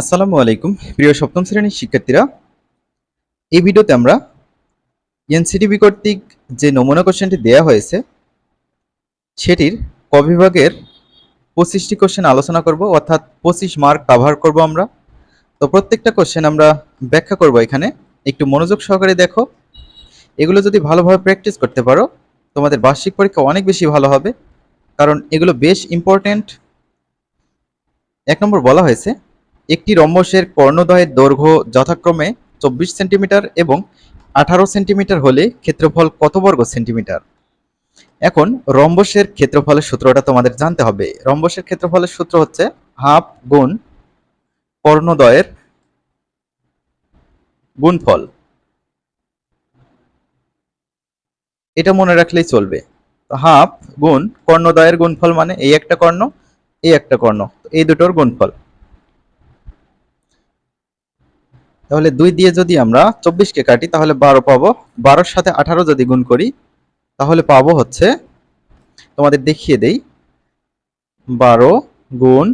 আসসালামু আলাইকুম। প্রিয় সপ্তম শ্রেণির শিক্ষার্থীরা, এই ভিডিওতে আমরা এনসিটিভি কর্তৃক যে নমুনা কোশ্চেনটি দেওয়া হয়েছে, সেটির ক বিভাগের পঁচিশটি কোশ্চেন আলোচনা করব, অর্থাৎ পঁচিশ মার্ক কভার করব আমরা। তো প্রত্যেকটা কোশ্চেন আমরা ব্যাখ্যা করব এখানে। একটু মনোযোগ সহকারে দেখো। এগুলো যদি ভালোভাবে প্র্যাকটিস করতে পারো, তোমাদের বার্ষিক পরীক্ষা অনেক বেশি ভালো হবে। কারণ এগুলো বেশ ইম্পর্ট্যান্ট এক নম্বর বলা হয়েছে একটি রম্বসের কর্ণদ্বয়ের দৈর্ঘ্য যথাক্রমে চব্বিশ সেন্টিমিটার এবং আঠারো সেন্টিমিটার হলে ক্ষেত্রফল কত বর্গ সেন্টিমিটার? এখন রম্বসের ক্ষেত্রফলের সূত্রটা তোমাদের জানতে হবে। রম্বসের ক্ষেত্রফলের সূত্র হচ্ছে হাফ গুণ কর্ণদ্বয়ের গুণফল। এটা মনে রাখলেই চলবে। হাফ গুণ কর্ণদ্বয়ের গুণফল মানে এই একটা কর্ণ, এই একটা কর্ণ, এই দুটোর গুণফল। তাহলে দুই দিয়ে যদি আমরা চব্বিশকে কাটি তাহলে বারো পাবো। বারোর সাথে আঠারো যদি গুণ করি তাহলে পাবো হচ্ছে তোমাদের দেখিয়ে দেই বারো গুণ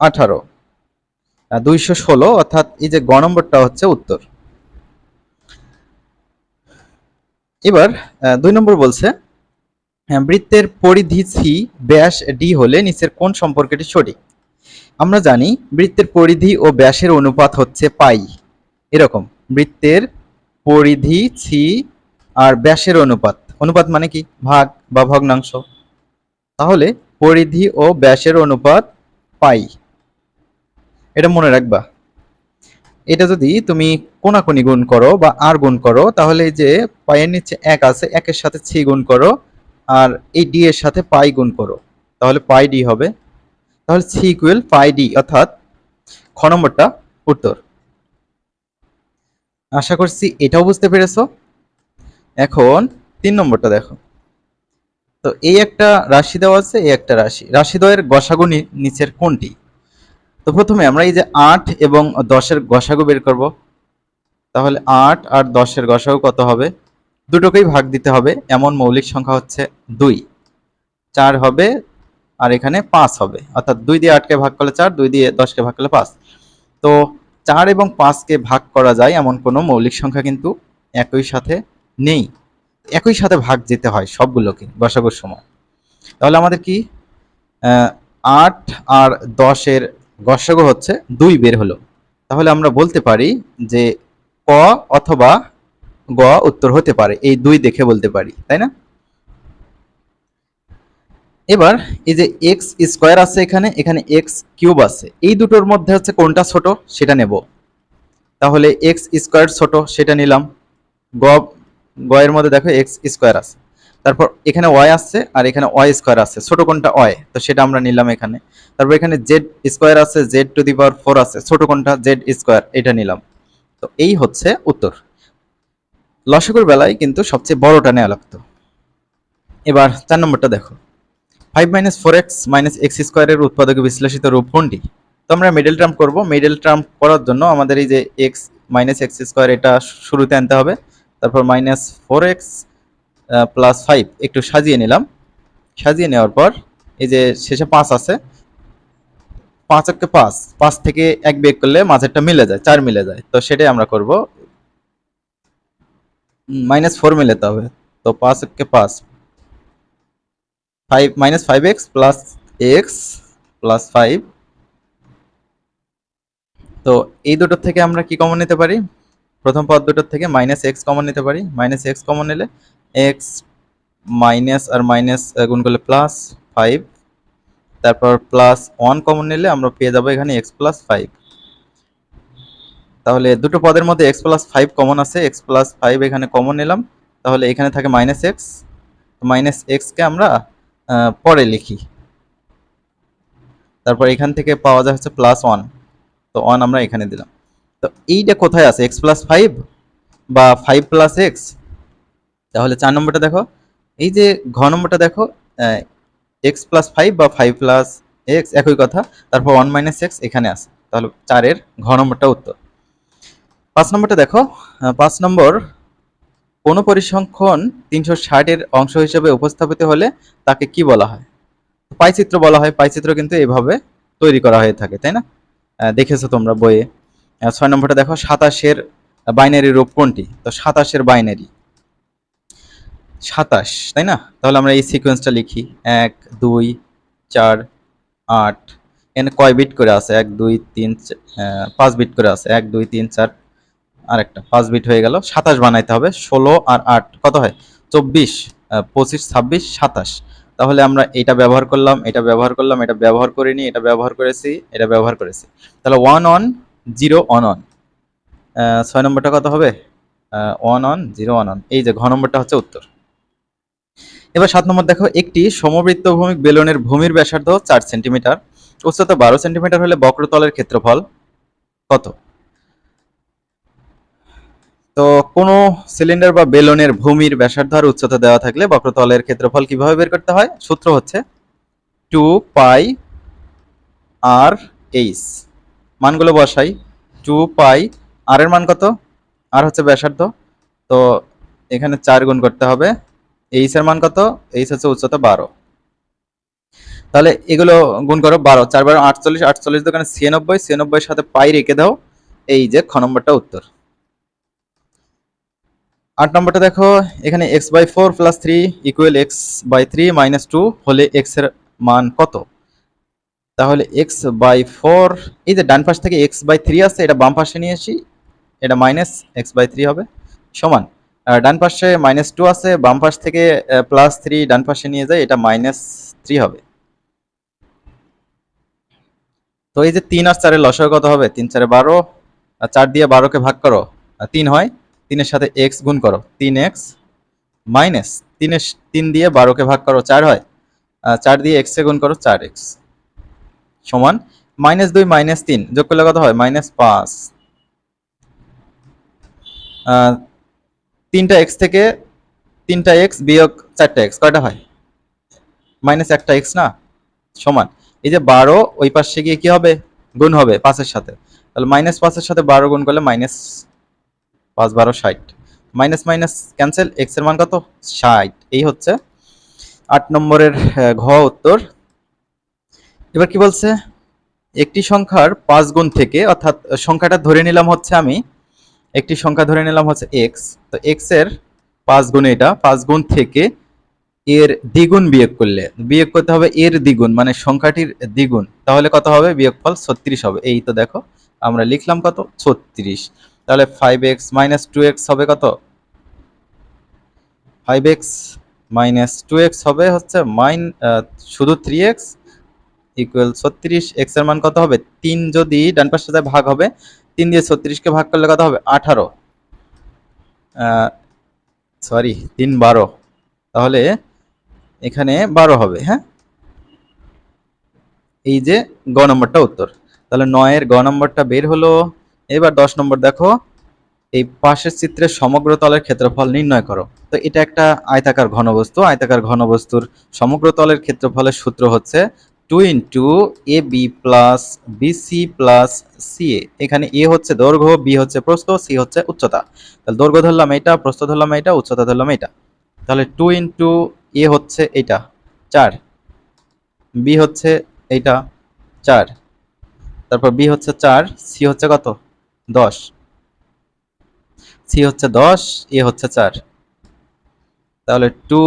আঠারো। দুইশো ষোলো অর্থাৎ এই যে গ নম্বরটা হচ্ছে উত্তর। এবার দুই নম্বর বলছে হ্যাঁ, বৃত্তের পরিধি সি ব্যাস ডি হলে নিচের কোন সম্পর্কটি সঠিক? আমরা জানি বৃত্তের পরিধি ও ব্যাসের অনুপাত হচ্ছে পাই। এরকম। বৃত্তের পরিধি সি আর ব্যাসের অনুপাত। অনুপাত মানে কি? ভাগ বা ভগ্নাংশ। তাহলে পরিধি ও ব্যাসের অনুপাত পাই। এটা মনে রাখবা। এটা যদি তুমি কোনাকুনি গুণ করো বা আর গুণ করো, তাহলে যে পায়ের নিচে এক আছে, একের সাথে ছি গুণ করো আর এই ডি এর সাথে পাই গুণ করো। তাহলে পাই ডি হবে। তাহলে সি ইকুয়াল পাই ডি অর্থাৎ খ নম্বরটা উত্তর। আশা করছি এটাও বুঝতে পেরেছ। এখন তিন নম্বরটা দেখো। তো এই একটা রাশি দেওয়া আছে, এই একটা রাশি। রাশিদ্বয়ের গসাগু নিচের কোনটি? তো প্রথমে আমরা এই যে আট এবং দশের গসাগু বের করব। তাহলে আট আর দশের গসাগু কত হবে? দুটোকেই ভাগ দিতে হবে, এমন মৌলিক সংখ্যা হচ্ছে দুই। চার হবে আর এখানে পাঁচ হবে। অর্থাৎ দুই দিয়ে আটকে ভাগ করলে চার, দুই দিয়ে দশকে ভাগ করলে পাঁচ। তো চার এবং পাঁচকে ভাগ করা যায় এমন কোনো মৌলিক সংখ্যা কিন্তু একই সাথে নেই। একই সাথে ভাগ যেতে হয় সবগুলোকে গসাগুর সময়। তাহলে আমাদের কি? আট আর দশের গসাগু হচ্ছে দুই বের হলো। তাহলে আমরা বলতে পারি যে ক অথবা গ উত্তর হতে পারে। এই দুই দেখে বলতে পারি, তাই না? এবার এই যে এক্স স্কোয়ার আছে এখানে এখানে এক্স কিউব আছে, এই দুটোর মধ্যে হচ্ছে কোনটা ছোট সেটা নেব। তাহলে এক্স স্কোয়ার ছোট সেটা নিলাম। গ গ এর মধ্যে দেখো এক্স স্কোয়ার আছে। তারপর এখানে ওয়াই আসছে আর এখানে ওয়াই স্কোয়ার আছে। ছোট কোনটা ওয়াই তো সেটা আমরা নিলাম এখানে। তারপর এখানে জেড স্কোয়ার আছে z to the power four আছে। ছোট কোনটা? জেড স্কোয়ার, এটা নিলাম। তো এই হচ্ছে উত্তর। লসকের বেলায় কিন্তু সবচেয়ে বড়টা নেওয়া লাগতো। এবার চার নম্বরটা দেখো। Five minus four x minus x স্কোয়ারের উৎপাদকে বিশ্লেষিত রূপ কোনটি? তো আমরা মিডল টার্ম করব। মিডল টার্ম করার জন্য আমাদের এই যে এক্স মাইনাস এক্স স্কোয়ার এটা শুরুতে আনতে হবে। তারপর minus four x plus five একটু সাজিয়ে নিলাম। সাজিয়ে নেওয়ার পর এই যে শেষে পাঁচ আছে। পাঁচ একে পাঁচ পাঁচ থেকে এক বিয়োগ করলে মাঝেরটা মিলে যায়, চার মিলে যায়। তো সেটাই আমরা করব। মাইনাস ফোর মিলাতে হবে। তো পাঁচ একে পাঁচ five minus five x plus x plus five. তো এই দুটোর থেকে আমরা কি কমন নিতে পারি? প্রথম পদ দুটোর থেকে মাইনাস এক্স কমন নিতে পারি। মাইনাস এক্স কমন নিলে এক্স মাইনাস আর মাইনাস গুণ করলে প্লাস ফাইভ। তারপর প্লাস ওয়ান কমন নিলে আমরা পেয়ে যাব এখানে এক্স প্লাস ফাইভ। তাহলে দুটো পদের মধ্যে এক্স প্লাস ফাইভ কমন আছে। এক্স প্লাস ফাইভ এখানে কমন নিলাম। তাহলে এখানে থাকে মাইনাস এক্স। মাইনাস এক্সকে আমরা পরে লিখি। তারপর এখান থেকে পাওয়া যায় হচ্ছে প্লাস ওয়ান তো ওয়ান আমরা এখানে দিলাম। তো এইটা কোথায় আছে? এক্স প্লাস ফাইভ বা ফাইভ প্লাস এক্স তাহলে চার নম্বরটা দেখো। এই যে ঘ নম্বরটা দেখো এক্স প্লাস ফাইভ বা ফাইভ প্লাস এক্স একই কথা। তারপর ওয়ান মাইনাস এক্স এখানে আছে। তাহলে চারের ঘ নম্বরটা উত্তর। পাঁচ নম্বরটা দেখো। পাঁচ নম্বর কোনো পরিসংখ্যান তিনশো ষাটের অংশ হিসেবে উপস্থাপিত হলে তাকে কি বলা হয়? পাইচিত্র বলা হয়, পাইচিত্র কিন্তু এভাবে তৈরি করা হয়ে থাকে, তাই না? দেখেছ তোমরা বইয়ে। ছয় নম্বরটা দেখো, সাতাশের বাইনারি রূপ কোনটি? তো সাতাশের বাইনারি। সাতাশ, তাই না? তাহলে আমরা এই সিকোয়েন্সটা লিখি। এক, দুই, চার, আট। এখানে কয় বিট করে আছে? এক, দুই, তিন পাঁচ বিট করে আছে। এক, দুই, তিন, চার আরেকটা পাঁচ বিট হয়ে গেল, সাতাশ বানাইতে হবে, ষোলো আর আট, কত হয়? চব্বিশ পঁচিশ, ছাব্বিশ, সাতাশ। তাহলে আমরা এটা ব্যবহার করলাম, এটা ব্যবহার করলাম, এটা ব্যবহার করিনি, এটা ব্যবহার করেছি, এটা ব্যবহার করেছি। তাহলে one on zero on on ছয় নম্বরটা কত হবে? One on zero one on এই যে ঘ নম্বরটা হচ্ছে উত্তর। এবার সাত নম্বর দেখো, একটি সমবৃত্ত ভূমিক বেলনের ভূমির ব্যাসার্ধ চার সেন্টিমিটার উচ্চতা বারো সেন্টিমিটার হলে বক্রতলের ক্ষেত্রফল কত? তো কোনো সিলিন্ডার বা বেলনের ভূমির ব্যাসার্ধ আর উচ্চতা দেওয়া থাকলে বক্রতলের ক্ষেত্রফল কীভাবে বের করতে হয়? সূত্র হচ্ছে টু পাই আর এইচ। মানগুলো বসাই। টু পাই আর এর মান কত? আর হচ্ছে ব্যাসার্ধ। তো এখানে চার গুণ করতে হবে। এইচ এর মান কত? এইচ হচ্ছে উচ্চতা বারো। তাহলে এগুলো গুণ করো বারো। চার বারো আটচল্লিশ আটচল্লিশ দোকানে ছিয়ানব্বই ছিয়ানব্বই সাথে পাই রেখে দাও। এই যে খ নম্বরটা উত্তর। আট নম্বরটা দেখো, এখানে x by four plus three equal x by three minus two হলে এক্সের মান কত? তাহলে এক্স বাই ফোর এই যে ডান পাশ থেকে এক্স বাই থ্রি আছে এটা বাম পাশে নিয়ে আসি, এটা মাইনাস এক্স বাই থ্রি হবে, সমান। আর ডান পাশে মাইনাস টু আছে, বাম পাশ থেকে প্লাস থ্রি ডান পাশে নিয়ে যায়, এটা মাইনাস থ্রি হবে। তো এই যে তিন আর চারের লসাগু কত হবে? তিন চারে বারো, আর চার দিয়ে বারোকে ভাগ করো তিন হয় তিনের সাথে এক্স গুণ করো, তিন এক্স মাইনাস তিনের তিন দিয়ে বারোকে ভাগ করো, চার হয়। চার দিয়ে এক্স গুণ করো, চার এক্স সমান মাইনাস দুই মাইনাস তিন। যোগ করলে কত হয়? মাইনাস পাঁচ। তিনটা এক্স থেকে তিনটা এক্স বিয়োগ চারটা এক্স কয়টা হয়? মাইনাস একটা এক্স না? সমান। এই যে বারো, ওই পাশে গিয়ে কি হবে? গুণ হবে পাঁচের সাথে। তাহলে মাইনাস পাঁচের সাথে বারো গুণ করলে মাইনাস পাঁচ বারো ষাট। মাইনাস মাইনাস ক্যান্সেল, এক্সের মান কত? ষাট। এই হচ্ছে আট নম্বরের ঘ উত্তর। এবার কি বলছে? একটি সংখ্যার পাঁচ গুণ থেকে, অর্থাৎ সংখ্যাটা ধরে নিলাম হচ্ছে আমি, একটি সংখ্যা ধরে নিলাম হচ্ছে এক্স তো এক্সের পাঁচ গুণ এটা, পাঁচ গুণ থেকে এর দ্বিগুণ বিয়োগ করলে, বিয়োগ করতে হবে এর দ্বিগুণ মানে সংখ্যাটির দ্বিগুণ। তাহলে কত হবে? বিয়োগফল ছত্রিশ হবে। এই তো দেখো, আমরা লিখলাম কত? ছত্রিশ। তাহলে five x minus two x হবে কত? Five x minus two x হবে হচ্ছে মাইন শুধু থ্রি এক্স ইকুয়াল ছত্রিশ এক্সের মান কত হবে? তিন যদি ডান সাথে ভাগ হবে, তিন দিয়ে ছত্রিশকে ভাগ করলে কত হবে? আঠারো। সরি তিন বারো। তাহলে এখানে বারো হবে হ্যাঁ? এই যে গ নম্বরটা উত্তর। তাহলে নয়ের গ নম্বরটা বের হলো এবার দশ নম্বর দেখো, এই পাশের চিত্রের সমগ্র তলের ক্ষেত্রফল নির্ণয় করো। তো এটা একটা আয়তাকার ঘনবস্তু, আয়তাকার ঘনবস্তুর সমগ্র তলের ক্ষেত্রফলের সূত্র হচ্ছে two into a b plus bc plus c এখানে এ হচ্ছে দৈর্ঘ্য বি হচ্ছে প্রস্থ সি হচ্ছে উচ্চতা। তাহলে দৈর্ঘ্য ধরলাম এটা, প্রস্থ ধরলাম এটা, উচ্চতা ধরলাম এটা। তাহলে টু ইন্টু এ হচ্ছে এটা, চার। বি হচ্ছে এইটা চার। তারপর বি হচ্ছে চার সি হচ্ছে কত? দশ। সি হচ্ছে দশ, এ হচ্ছে চার। তাহলে টু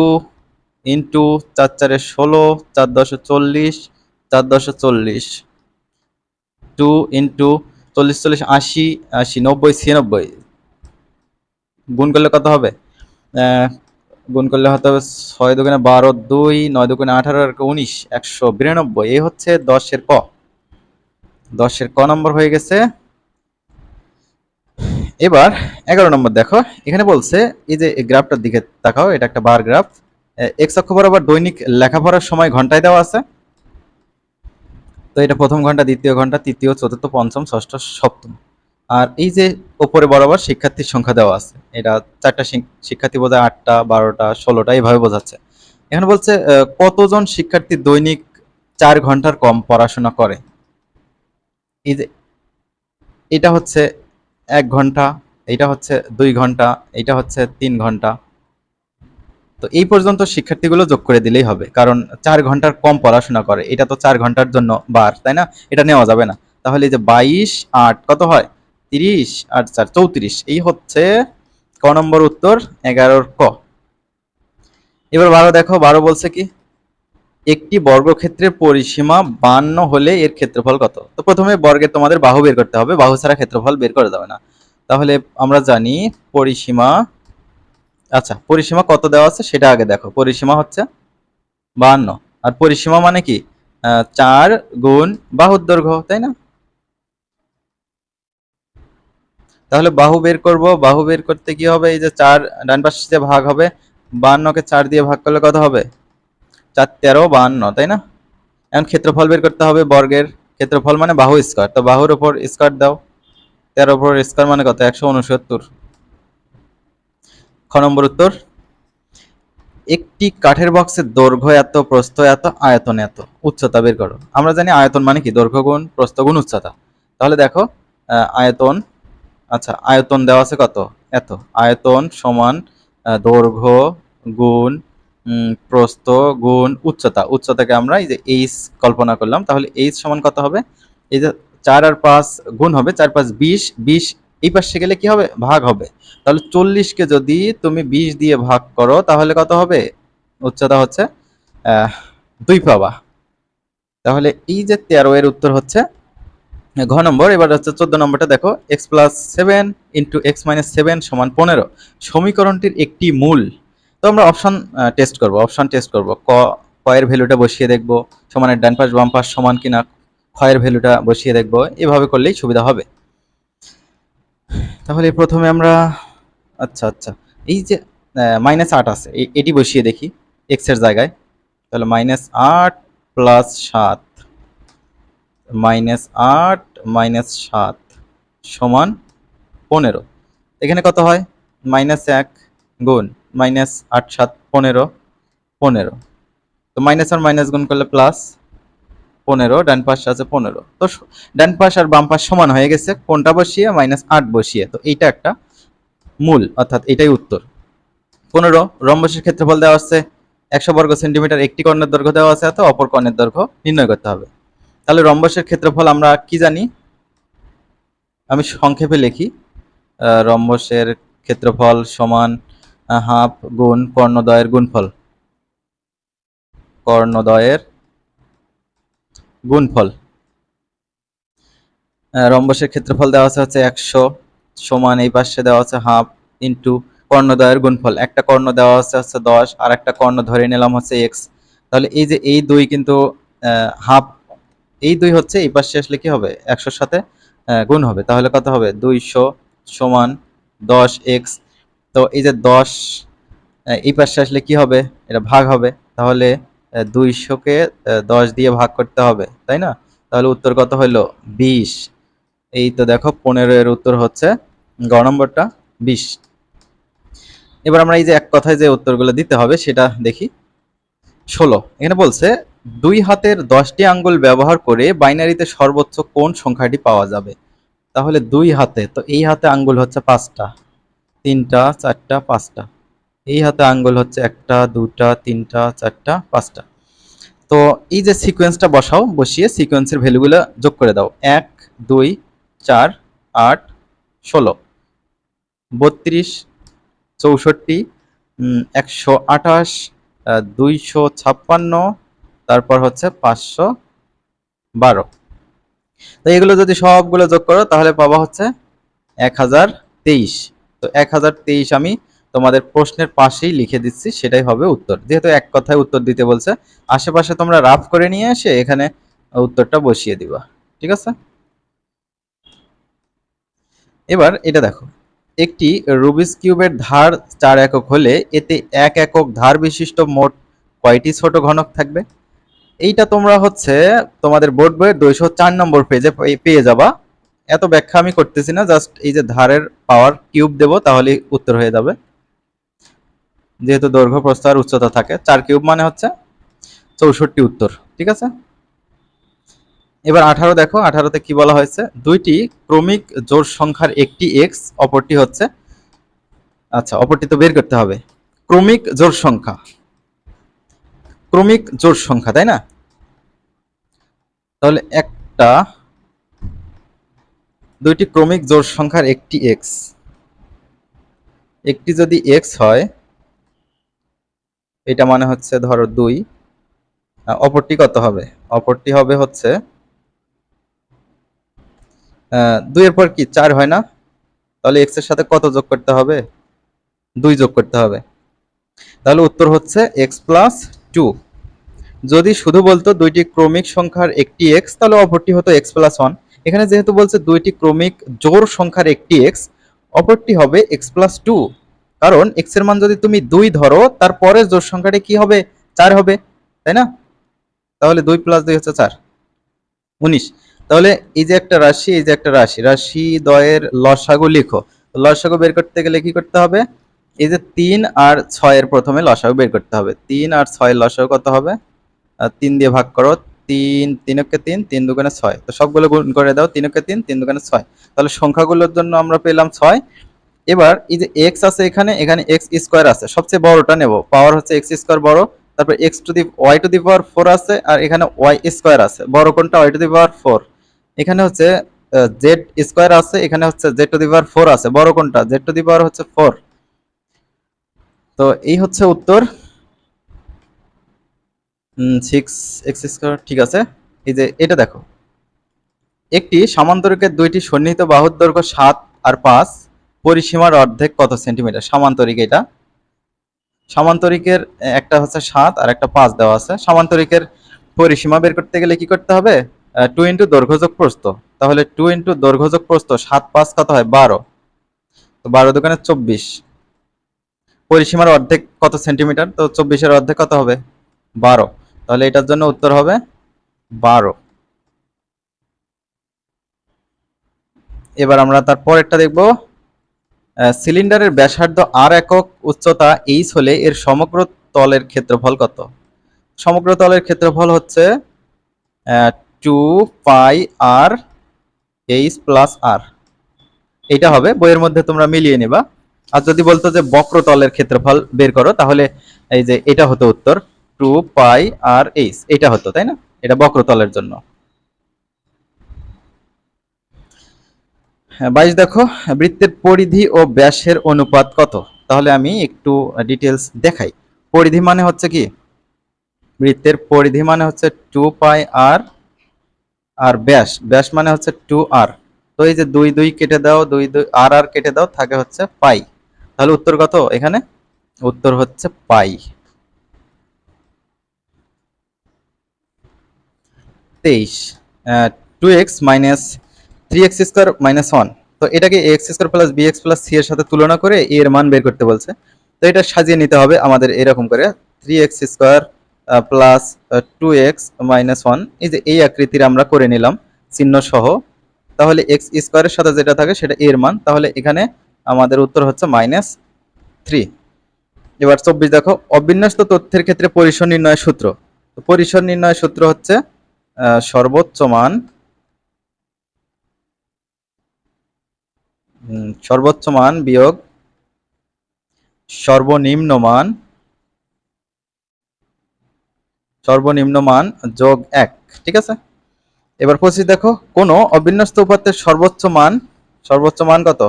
ইন্টু চার চারে ষোলো, চার দশে চল্লিশ, চার দশে চল্লিশ। টু ইন্টু চল্লিশ চল্লিশ, আশি আশি, নব্বই, ছিয়ানব্বই। গুণ করলে কত হবে? গুণ করলে হতে হবে ছয় দোকানে বারো, দুই, নয় দোকানে আঠারো, আর উনিশ, একশো বিরানব্বই। এই হচ্ছে দশের ক। দশের ক নম্বর হয়ে গেছে এবার এগারো নম্বর দেখো, এখানে বলছে, এই যে গ্রাফটার দিকে তাকাও, এটা একটা বার গ্রাফ এক্স অক্ষ বরাবর দৈনিক লেখাপড়ার সময় ঘন্টায় দেওয়া আছে। তো এটা প্রথম ঘণ্টা, দ্বিতীয় ঘণ্টা, তৃতীয়, চতুর্থ, পঞ্চম, ষষ্ঠ, সপ্তম। আর এই যে ওপরে বরাবর শিক্ষার্থীর সংখ্যা দেওয়া আছে, এটা চারটা শিক্ষার্থী বোধ হয় আটটা, বারোটা, ষোলোটা, এইভাবে বোঝাচ্ছে। এখানে বলছে কতজন শিক্ষার্থী দৈনিক চার ঘণ্টার কম পড়াশোনা করে? এই যে, এটা হচ্ছে এক ঘণ্টা এটা হচ্ছে দুই ঘণ্টা এটা হচ্ছে তিন ঘণ্টা। তো এই পর্যন্ত শিক্ষার্থীগুলো যোগ করে দিলেই হবে, কারণ চার ঘণ্টার কম পড়াশোনা করে, এটা তো চার ঘণ্টার জন্য বার, তাই না? এটা নেওয়া যাবে না। তাহলে যে বাইশ, আট, কত হয়? তিরিশ, আট, চার, চৌত্রিশ, এই হচ্ছে ক নম্বর উত্তর, এগারোর ক। এবার বারো দেখো, বারো বলছে কি? একটি বর্গক্ষেত্রের পরিসীমা বান্ন হলে এর ক্ষেত্রফল কত? তো প্রথমে বর্গের তোমাদের বাহু বের করতে হবে, বাহু ছাড়া ক্ষেত্রফল বের করে যাবে না। তাহলে আমরা জানি পরিসীমা আচ্ছা পরিসীমা কত দেওয়া আছে সেটা আগে দেখো। পরিসীমা হচ্ছে বাহান্ন আর পরিসীমা মানে কি? চার গুণ বাহুর দৈর্ঘ্য, তাই না? তাহলে বাহু বের করব, বাহু বের করতে কি হবে? এই যে চার ডান পাশে ভাগ হবে বাহান্নকে চার দিয়ে ভাগ করলে কত হবে? চার তেরো বাহান্ন, তাই না? এখন ক্ষেত্রফল বের করতে হবে বর্গের। ক্ষেত্রফল মানে বাহু স্কোয়ার। তো বাহুর উপর স্কোয়ার দাও। তেরো উপর স্কোয়ার মানে কত? একশো উনসত্তর। খ নম্বর উত্তর। একটি কাঠের বক্সের দৈর্ঘ্য এত, প্রস্থ এত, আয়তন এত। উচ্চতা বের করো। আমরা জানি আয়তন মানে কি? দৈর্ঘ্য গুণ, প্রস্থ গুণ, উচ্চতা। তাহলে দেখো আয়তন আচ্ছা আয়তন দেওয়া আছে কত? এত। আয়তন সমান দৈর্ঘ্য গুণ প্রস্থ, গুণ, উচ্চতা। উচ্চতাকে আমরা এই যে এইচ কল্পনা করলাম। তাহলে এইচ সমান কত হবে? এই যে চার আর পাঁচ গুণ হবে, চার পাঁচ বিশ বিশ এই পাশে গেলে কি হবে? ভাগ হবে। তাহলে চল্লিশকে যদি তুমি বিশ দিয়ে ভাগ করো, তাহলে কত হবে? উচ্চতা হচ্ছে দুই পাবা। তাহলে এই যে তেরো এর উত্তর হচ্ছে ঘ নম্বর, এবার হচ্ছে চোদ্দ নম্বরটা দেখো। X plus seven into x minus seven সমান পনেরো। সমীকরণটির একটি মূল তো আমরা অপশন টেস্ট করব। অপশন টেস্ট করব। ক, কয়ের ভ্যালুটা বসিয়ে দেখব। সমানের ডান পাশ, বাম পাশ সমান কিনা, ক্ষয়ের ভ্যালুটা বসিয়ে দেখব। এভাবে করলেই সুবিধা হবে। তাহলে প্রথমে আমরা আচ্ছা আচ্ছা। এই যে মাইনাস আট আছে এটি বসিয়ে দেখি এক্সের জায়গায়। তাহলে মাইনাস আট প্লাস সাত মাইনাস আট মাইনাস সাত সমান পনেরো। এখানে কত হয়? মাইনাস এক গুণ। মাইনাস আট সাত পনেরো পনেরো। তো মাইনাস আর মাইনাস গুণ করলে প্লাস পনেরো, ডান পাশ আছে পনেরো। তো ডান পাশ আর বাম পাশ সমান হয়ে গেছে, কোনটা বসিয়ে? মাইনাস আট বসিয়ে। তো এইটা একটা মূল, অর্থাৎ এটাই উত্তর। পনেরো, রম্বসের ক্ষেত্রফল দেওয়া আছে, একশো বর্গ সেন্টিমিটার একটি কর্ণের দৈর্ঘ্য দেওয়া আছে এত অপর কর্ণের দৈর্ঘ্য নির্ণয় করতে হবে। তাহলে রম্বসের ক্ষেত্রফল আমরা কি জানি? আমি সংক্ষেপে লিখি। রম্বসের ক্ষেত্রফল সমান হাফ গুণ কর্ণদয়ের গুণফল। কর্ণদয়ের গুণফল। রম্বসের ক্ষেত্রফল দেওয়া আছে হচ্ছে একশো সমান এই পাশে দেওয়া আছে হাফ ইন্টু কর্ণদয়ের গুণফল। একটা কর্ণ দেওয়া আছে হচ্ছে দশ, আর একটা কর্ণ ধরে নিলাম হচ্ছে এক্স। তাহলে এই যে এই দুই কিন্তু হাফ, এই দুই হচ্ছে এই পাশে আসলে কি হবে? একশোর সাথে গুণ হবে। তাহলে কত হবে? দুইশো সমান দশ এক্স তো এই যে দশ এই পাশে আসলে কি হবে? এটা ভাগ হবে। তাহলে দুইশোকে দশ দিয়ে ভাগ করতে হবে, তাই না? তাহলে উত্তর কত হলো বিশ। এই তো দেখো, পনেরো এর উত্তর হচ্ছে গ নম্বরটা, বিশ। এবার আমরা এই যে এক কথায় যে উত্তরগুলো দিতে হবে, সেটা দেখি। ষোলো। এখানে বলছে, দুই হাতের দশটি আঙ্গুল ব্যবহার করে বাইনারিতে সর্বোচ্চ কোন সংখ্যাটি পাওয়া যাবে। তাহলে দুই হাতে, তো এই হাতে আঙ্গুল হচ্ছে পাঁচটা। তিনটা, চারটা, পাঁচটা। এই হাতে আঙ্গুল হচ্ছে একটা, দুটা, তিনটা, চারটা, পাঁচটা। তো এই যে সিকোয়েন্সটা বসাও, বসিয়ে সিকোয়েন্সের ভ্যালুগুলো যোগ করে দাও। এক, দুই, চার, আট, ষোলো। বত্রিশ, চৌষট্টি একশো আঠাশ দুইশো ছাপ্পান্ন, তারপর হচ্ছে পাঁচশো বারো। তো এগুলো যদি সবগুলো যোগ করো, তাহলে পাবা হচ্ছে এক হাজার তেইশ। তো এক হাজার তেইশ আমি তোমাদের প্রশ্নের পাশেই লিখে দিচ্ছি, সেটাই হবে উত্তর। যেহেতু এক কথায় উত্তর দিতে বলছে, আশেপাশে তোমরা রাফ করে নিয়ে এসে এখানে উত্তরটা বসিয়ে দিবা, ঠিক আছে? এবার এটা দেখো, একটি রুবিস কিউবের ধার চার একক হলে এতে এক একক ধার বিশিষ্ট মোট কয়টি ছোট ঘনক থাকবে? এইটা তোমরা হচ্ছে তোমাদের বোর্ড বইয়ের দুইশো চার নম্বর পেজে পেয়ে যাবা। এত ব্যাখ্যা আমি করতেছি না জাস্ট এই যে ধারের পাওয়ার কিউব দেব তাহলে উত্তর হয়ে যাবে। যেহেতু দৈর্ঘ্য, প্রস্থ আর উচ্চতা থাকে, চার কিউব মানে হচ্ছে চৌষট্টি উত্তর, ঠিক আছে? এবার আঠারো দেখো, আঠারোতে কি বলা হয়েছে? দুইটি ক্রমিক জোড় সংখ্যার একটি এক্স অপরটি হচ্ছে আচ্ছা অপরটি তো বের করতে হবে। ক্রমিক জোড় সংখ্যা। ক্রমিক জোড় সংখ্যা, তাই না? তাহলে একটা দুইটি ক্রমিক জোড় সংখ্যার একটি এক্স একটি যদি এক্স হয়, এটা মানে হচ্ছে ধরো দুই অপরটি কত হবে? অপরটি হবে হচ্ছে দুইয়ের পর কি, চার হয় না? তাহলে এক্সের সাথে কত যোগ করতে হবে? দুই যোগ করতে হবে। তাহলে উত্তর হচ্ছে এক্স প্লাস টু যদি শুধু বলতো দুইটি ক্রমিক সংখ্যার একটি এক্স তাহলে অপরটি হতো এক্স প্লাস ওয়ান এখানে যেহেতু বলছে দুইটি ক্রমিক জোর সংখ্যার একটি এক্স অপরটি হবে এক্স প্লাস টু কারণ এক্সের মান যদি তুমি দুই ধরো তারপরে জোর সংখ্যাটি কি হবে? চার হবে, তাই না? তাহলে দুই প্লাস দুই হচ্ছে চার। উনিশ। তাহলে এই যে একটা রাশি, এই যে একটা রাশি রাশি দয়ের লসাগু লিখো। লসাগু বের করতে গেলে কি করতে হবে? এই যে তিন আর ছয়ের প্রথমে লসাগু বের করতে হবে। তিন আর ছয়ের লসাগু কত হবে? তিন দিয়ে ভাগ করো তিন তিনকে তিন তিন দুগুণে ছয়। তো সবগুলো গুণ করে দাও তিনকে তিন তিন দুগুণে ছয়। তাহলে সংখ্যাগুলোর জন্য আমরা পেলাম ছয়। এবার এই যে এক্স আছে এখানে এখানে এক্স স্কোয়ার আছে। সবচেয়ে বড়টা নেব। পাওয়ার হচ্ছে এক্স স্কোয়ার বড়, তারপর x to the y to the power four আছে, আর এখানে ওয়াই স্কোয়ার আছে। বড় কোনটা? Y to the power four এখানে হচ্ছে জেড স্কোয়ার আছে, এখানে হচ্ছে z to the power four আছে। বড় কোনটা? জেড টু দি পাওয়ার হচ্ছে ফোর তো এই হচ্ছে উত্তর। সিক্স এক্স স্কোয়ার ঠিক আছে? এই যে এটা দেখো। একটি সামান্তরিকের দুইটি সন্নিহিত বাহুর দৈর্ঘ্য সাত আর পাঁচ, পরিসীমার অর্ধেক কত সেন্টিমিটার সামান্তরিক এটা। সামান্তরিকের একটা হচ্ছে সাত আর একটা পাঁচ দেওয়া আছে। সামান্তরিকের পরিসীমা বের করতে গেলে কি করতে হবে? টু ইন্টু দৈর্ঘ্যযোগ প্রস্ত তাহলে টু ইন্টু দৈর্ঘ্যযোগ প্রস্ত সাত পাঁচ কত হয়? বারো। তো বারো দোকানে চব্বিশ। পরিসীমার অর্ধেক কত সেন্টিমিটার তো চব্বিশের অর্ধেক কত হবে? বারো। তাহলে এটার জন্য উত্তর হবে বারো। এবার আমরা তার দেখব। সিলিন্ডারের ব্যাসার্ধ আর একক উচ্চতা এইচ হলে এর সমগ্র তলের ক্ষেত্রফল কত? সমগ্র তলের ক্ষেত্রফল হচ্ছে two pi r h plus r এটা হবে, বইয়ের মধ্যে তোমরা মিলিয়ে নিবা। আর যদি বলতো যে বক্রতলের ক্ষেত্রফল বের করো, তাহলে এই যে এটা হতো উত্তর। টু পাই আর এইচ, এটা হতো, তাই না? এটা বক্রতলের জন্য। হ্যাঁ বাইশ দেখো, বৃত্তের পরিধি ও ব্যাসের অনুপাত কত? তাহলে আমি একটু ডিটেলস দেখাই। পরিধি মানে হচ্ছে কি? বৃত্তের পরিধি মানে হচ্ছে টু পাই আর আর ব্যাস। ব্যাস মানে হচ্ছে টু আর। তো এই যে দুই দুই কেটে দাও, দুই দুই আর আর কেটে দাও, থাকে হচ্ছে পাই। তাহলে উত্তর কত এখানে? উত্তর হচ্ছে পাই। তেইশ two x minus three x square minus one তো এটাকে x square plus b x plus c এর সাথে তুলনা করে এ এর মান বের করতে বলছে। তো এটা সাজিয়ে নিতে হবে আমাদের এরকম করে three x square plus two x minus one এই যে এই আকৃতির আমরা করে নিলাম চিহ্ন সহ। তাহলে এক্স স্কোয়ারের সাথে যেটা থাকে সেটা এর মান। তাহলে এখানে আমাদের উত্তর হচ্ছে মাইনাস থ্রি এবার চব্বিশ দেখো, অবিন্যস্ত তথ্যের ক্ষেত্রে পরিসর নির্ণয়ের সূত্র। পরিসর নির্ণয়ের সূত্র হচ্ছে সর্বোচ্চ মান সর্বোচ্চ মান বিয়োগ সর্বনিম্ন মান সর্বনিম্ন মান যোগ এক, ঠিক আছে? এবার পঁচিশ দেখো, কোন অবিন্যস্ত উপাত্তের সর্বোচ্চ মান সর্বোচ্চ মান কত?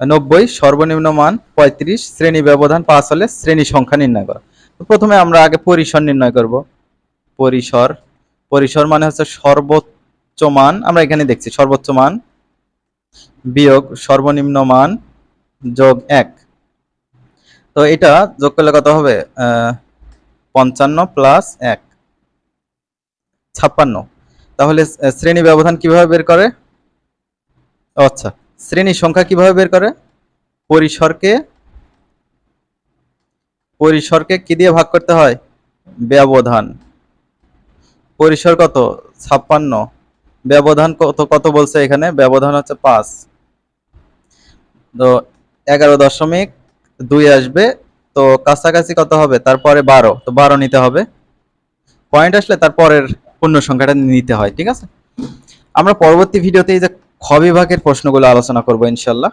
নব্বই সর্বনিম্ন মান পঁয়ত্রিশ, শ্রেণি ব্যবধান পাঁচ হলে শ্রেণি সংখ্যা নির্ণয় করো। প্রথমে আমরা আগে পরিসর নির্ণয় করব। পরিসর পরিসর মানে হচ্ছে সর্বোচ্চ মান। আমরা এখানে দেখছি সর্বোচ্চ মান বিয়োগ সর্বনিম্ন মান যোগ এক। তো এটা যোগ করলে কত হবে? পঞ্চান্ন প্লাস এক। ছাপ্পান্ন। তাহলে শ্রেণি ব্যবধান কীভাবে বের করে? আচ্ছা শ্রেণি সংখ্যা কীভাবে বের করে? পরিসরকে পরিসরকে কি দিয়ে ভাগ করতে হয়? ব্যবধান। পরিসর কত? ছাপ্পান্ন। ব্যবধান কত কত বলছে এখানে? ব্যবধান হচ্ছে পাঁচ। তো এগারো দশমিক দুই আসবে। তো কাছাকাছি কত হবে? তারপরে বারো। তো বারো নিতে হবে। পয়েন্ট আসলে তারপরের পূর্ণ সংখ্যাটা নিতে হয়, ঠিক আছে? আমরা পরবর্তী ভিডিওতে এই যে খ বিভাগের প্রশ্নগুলো আলোচনা করব, ইনশাল্লাহ।